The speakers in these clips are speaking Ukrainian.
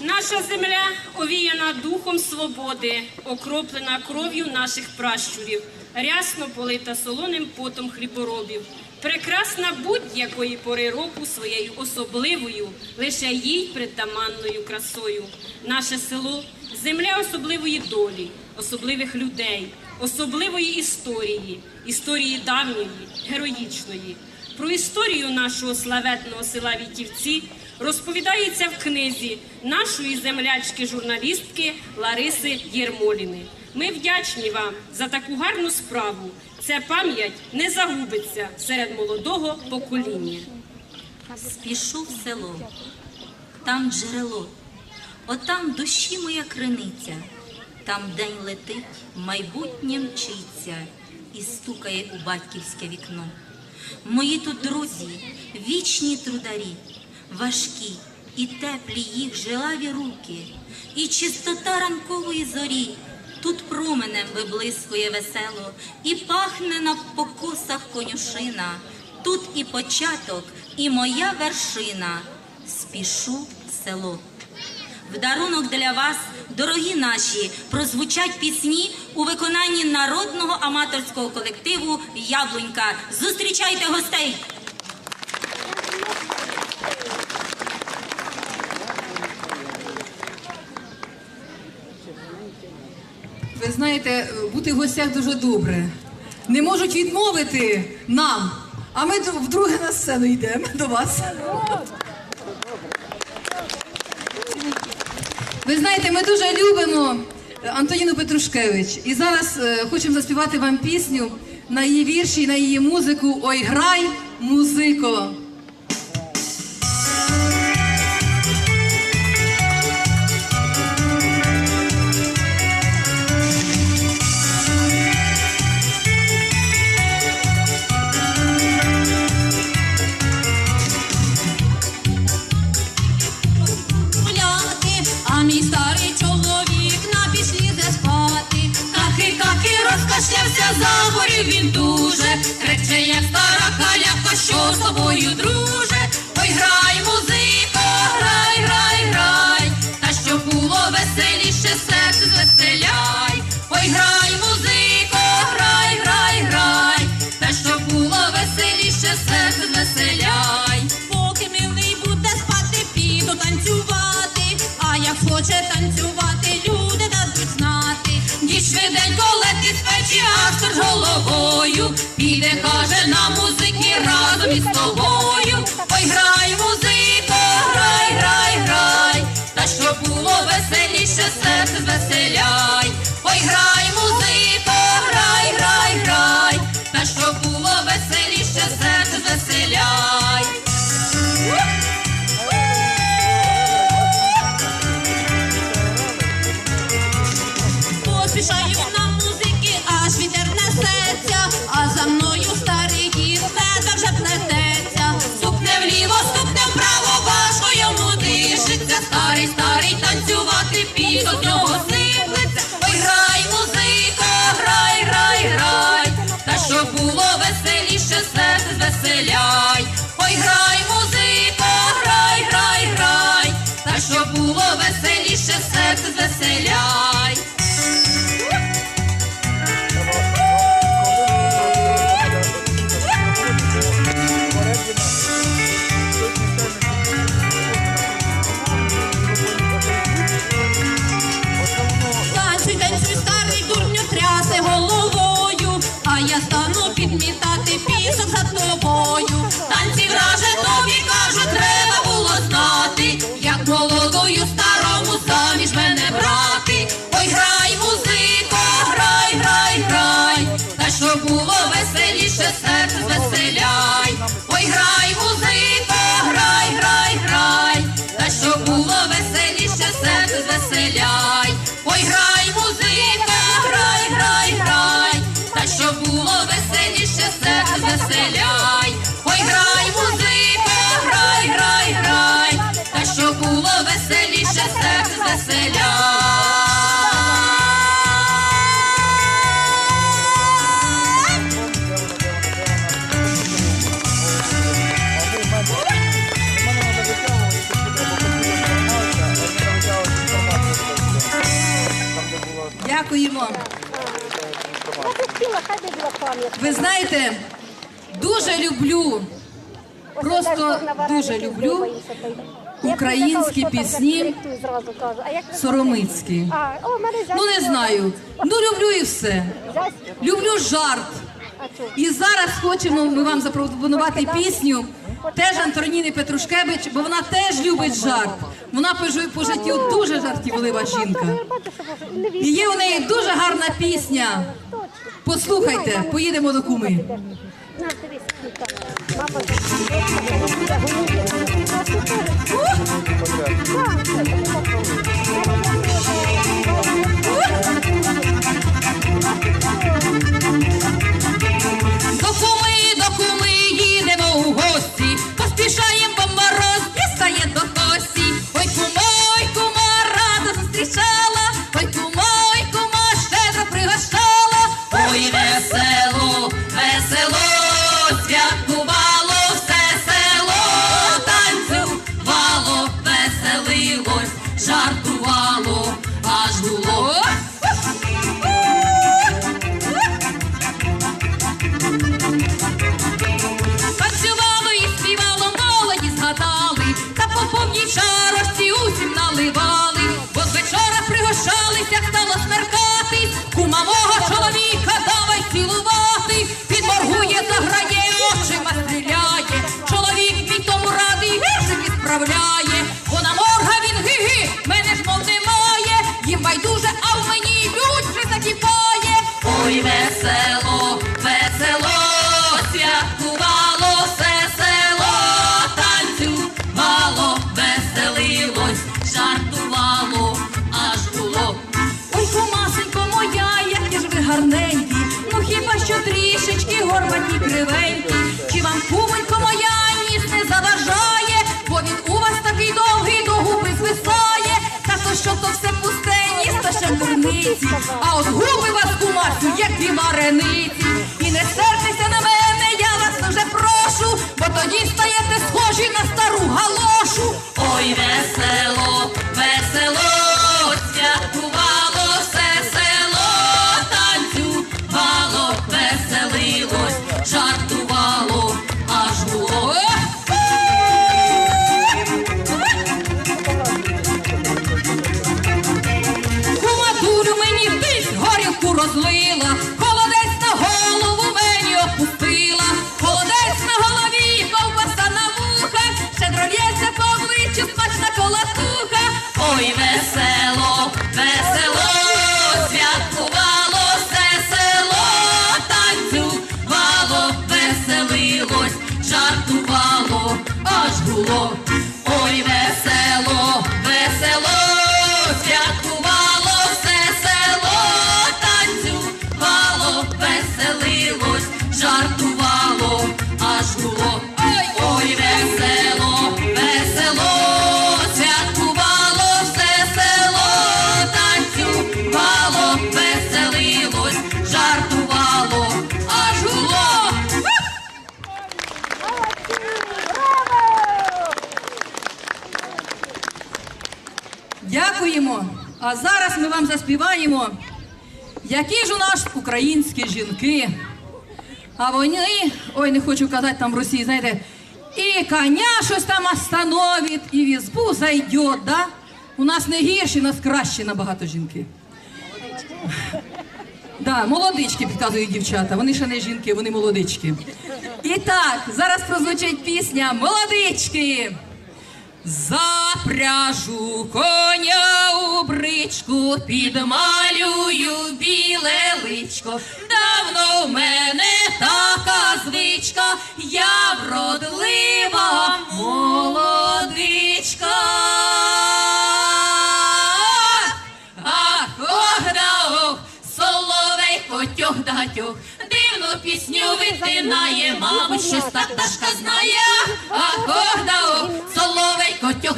Наша земля овіяна духом свободи, окроплена кров'ю наших пращурів, рясно полита солоним потом хліборобів. Прекрасна будь-якої пори року своєю особливою, лише їй притаманною красою. Наше село земля особливої долі, особливих людей, особливої історії, історії давньої, героїчної. Про історію нашого славетного села Вітівці розповідається в книзі нашої землячки-журналістки Лариси Єрмоліни. Ми вдячні вам за таку гарну справу. Ця пам'ять не загубиться серед молодого покоління. Спішу в село, там джерело, отам душі моя криниця, там день летить, майбутнє мчиться і стукає у батьківське вікно. Мої тут друзі, вічні трударі, важкі і теплі їх жилаві руки, і чистота ранкової зорі. Тут променем виблискує весело, і пахне на покосах конюшина. Тут і початок, і моя вершина. Спішу в село. В дарунок для вас, дорогі наші, прозвучать пісні у виконанні народного аматорського колективу Яблунька. Зустрічайте гостей! Ви знаєте, бути в гостях дуже добре. Не можуть відмовити нам. А ми вдруге на сцену йдемо до вас. Ви знаєте, ми дуже любимо Антоніну Петрушкевич. І зараз е, хочемо заспівати вам пісню на її вірші, на її музику Ой, грай, музико. Розкашлявся, загорів він дуже. Рече, як стара каляка, що з тобою, друже. Ой, грай, музико, грай, грай, грай. Та щоб було веселіше, серце звеселяй. Ой, грай, музико, грай, грай, грай. Та щоб було веселіше, серце звеселяй. Поки милий буде спати, піду танцювати. А як хоче танцювати, pour Ви знаєте, дуже люблю, просто дуже люблю українські пісні соромицькі. Ну не знаю. Ну люблю і все. Люблю жарт. І зараз хочемо ми вам запропонувати пісню теж Антоніни Петрушкевич, бо вона теж любить жарт. Вона по життю дуже жартівлива жінка. І є у неї дуже гарна пісня. Послухайте, поїдемо до куми. Мама справляє, бо на морга він ги-ги, мене ж мов немає, їм байдуже, а в мені лють вже закипає. Ой, весело, весело, святкувало все село, танцювало, веселилось, жартувало, аж було. Ой, кумасенько моя, які ж ви гарненькі, ну хіба що трішечки горбаті кривенькі, чи вам кумонько моя ніс не заважає, ще а от губи вас кумасю, як дві варениці, і не сертеся на мене, я вас дуже прошу, бо тоді стаєте схожі на стару галошу. Ой, весело, Дякуємо. А зараз ми вам заспіваємо, які ж у нас українські жінки. А вони, ой, не хочу казати там в Росії, знаєте, і коня щось там остановить, і в избу зайде, да? У нас не гірші, у нас кращі набагато жінки. Да, молодички підказують дівчата. Вони ще не жінки, вони молодички. І так, зараз прозвучить пісня Молодички. Запряжу коня у бричку, підмалюю біле личко. Давно в мене така звичка, я вродлива молодичка. Ах, ох да ох, соловейко тьох да дивну пісню витинає, мабуть, щось так пташка знає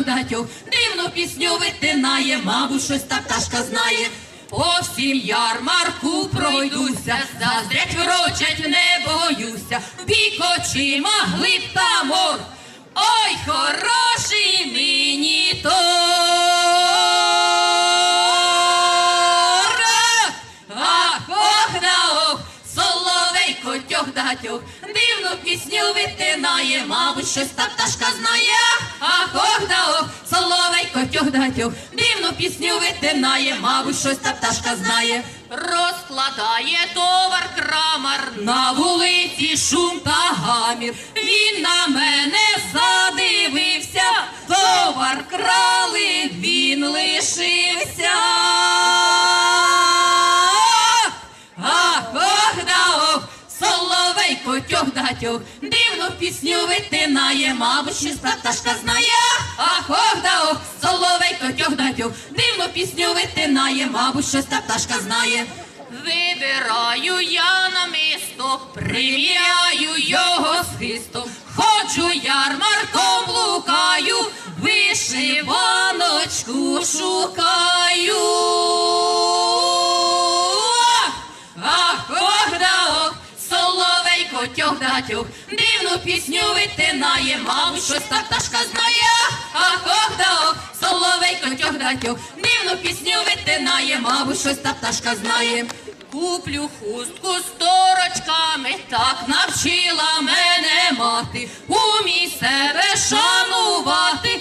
чудатьох, дивну пісню витинає, мабуть, щось та пташка знає. По всім ярмарку пройдуся, заздрять врочать, не боюся, бік очима глиб та мор. Ой, хороший нині то, а ох на ох, соловей котьох датьох торг! мабуть, щось та пташка знає. Да ох, соловейко тьох да тьох, дивну пісню витинає, мабуть, щось та пташка знає. Розкладає товар крамар на вулиці шум та гамір. Він на мене задивився, товар крали, він лишився. Тьох, дивну пісню витинає, мабуть, та пташка знає. Ах, ох да ох, соловейко тьох да дивну пісню витинає, мабуть, та пташка знає. Вибираю я на місто, приміряю його з хистом, ходжу ярмарком блукаю, вишиваночку шукаю. Тьох дивну пісню витинає, мабуть, щось та пташка знає. а ох да ох, соловейко тьох да дивну пісню витинає, мабуть, щось та пташка знає. Куплю хустку з торочками, так навчила мене мати, умій себе шанувати,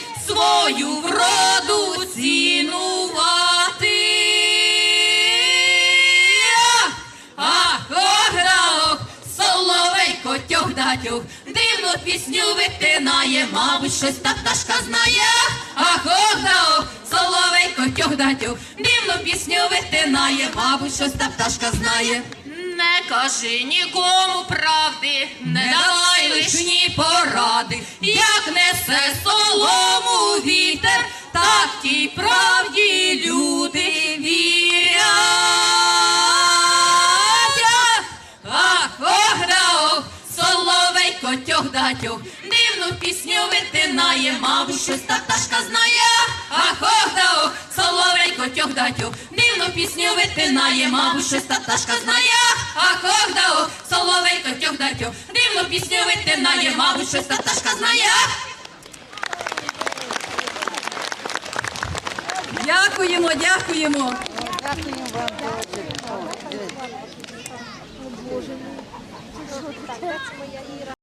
тьох, дивну пісню витинає, мабуть, щось та пташка знає. Ах, ох, да ох, соловейко тьох да дивну пісню витинає, мабуть, щось та пташка знає. Не кажи нікому правди, не давай лишні поради, як несе солому вітер, так тій правді люди вірять. Соловейко тьох да тьох, дивну пісню витинає, мабуть, щось та пташка знає. Ах, ох, да ох, соловейко тьох да дивну пісню витинає, мабуть, щось та пташка знає. Ах, ох, да ох, соловейко тьох да дивну пісню витинає, мабуть, щось та пташка знає. Дякуємо, дякуємо. Дякую вам.